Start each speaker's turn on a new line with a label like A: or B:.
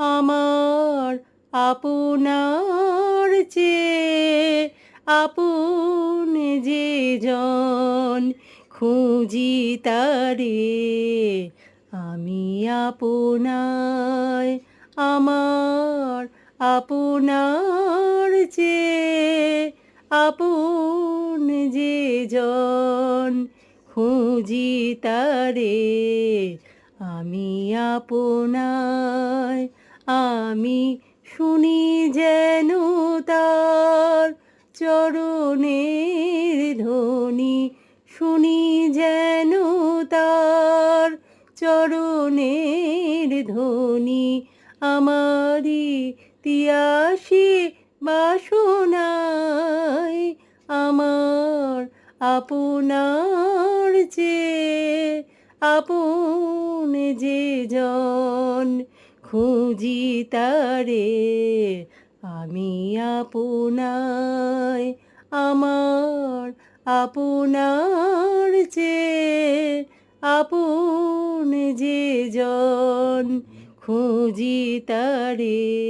A: আমার আপনার চেয়ে আপন যে জন খুঁজি তারে। আমি আপনায়, আমার আপনার চেয়ে আপন যে জন খুঁজি তারে। আমি আপনায় আমি শুনি যেন তার চরণের ধ্বনি। শুনি যেন তার চরণের ধ্বনি। আমারি তিয়াসী বাসনায় আমার আপনার চেয়ে আপন যে জন। খুঁজি তারে আমি আপনায় আমার আপনার চেয়ে আপন যে জন খুঁজি তারে।